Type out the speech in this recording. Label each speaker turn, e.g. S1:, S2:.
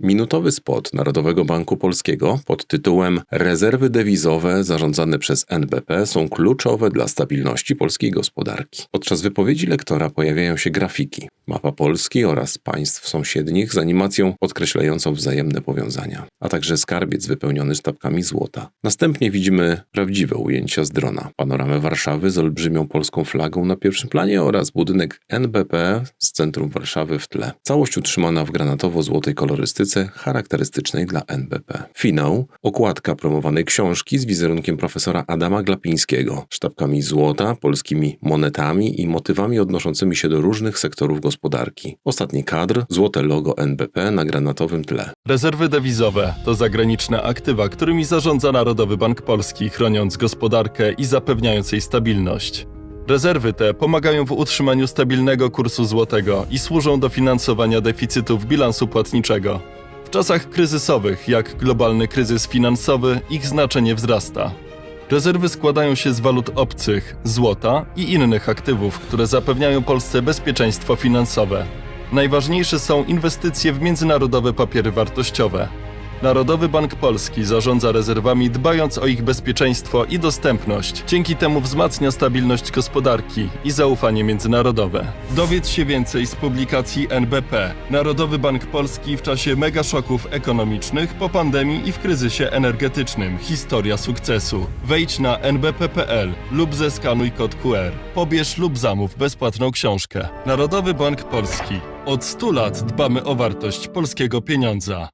S1: Minutowy spot Narodowego Banku Polskiego pod tytułem Rezerwy dewizowe zarządzane przez NBP są kluczowe dla stabilności polskiej gospodarki. Podczas wypowiedzi lektora pojawiają się grafiki, mapa Polski oraz państw sąsiednich z animacją podkreślającą wzajemne powiązania, a także skarbiec wypełniony sztabkami złota. Następnie widzimy prawdziwe ujęcia z drona, panoramę Warszawy z olbrzymią polską flagą na pierwszym planie oraz budynek NBP z centrum Warszawy w tle. Całość utrzymana w granatowo-złotej kolorystyce charakterystycznej dla NBP. Finał, okładka promowanej książki z wizerunkiem profesora Adama Glapińskiego, sztabkami złota, polskimi monetami i motywami odnoszącymi się do różnych sektorów gospodarki. Ostatni kadr, złote logo NBP na granatowym tle.
S2: Rezerwy dewizowe to zagraniczne aktywa, którymi zarządza Narodowy Bank Polski, chroniąc gospodarkę i zapewniając jej stabilność. Rezerwy te pomagają w utrzymaniu stabilnego kursu złotego i służą do finansowania deficytów bilansu płatniczego. W czasach kryzysowych, jak globalny kryzys finansowy, ich znaczenie wzrasta. Rezerwy składają się z walut obcych, złota i innych aktywów, które zapewniają Polsce bezpieczeństwo finansowe. Najważniejsze są inwestycje w międzynarodowe papiery wartościowe. Narodowy Bank Polski zarządza rezerwami, dbając o ich bezpieczeństwo i dostępność. Dzięki temu wzmacnia stabilność gospodarki i zaufanie międzynarodowe. Dowiedz się więcej z publikacji NBP. Narodowy Bank Polski w czasie megaszoków ekonomicznych, po pandemii i w kryzysie energetycznym. Historia sukcesu. Wejdź na nbp.pl lub zeskanuj kod QR. Pobierz lub zamów bezpłatną książkę. Narodowy Bank Polski. Od 100 lat dbamy o wartość polskiego pieniądza.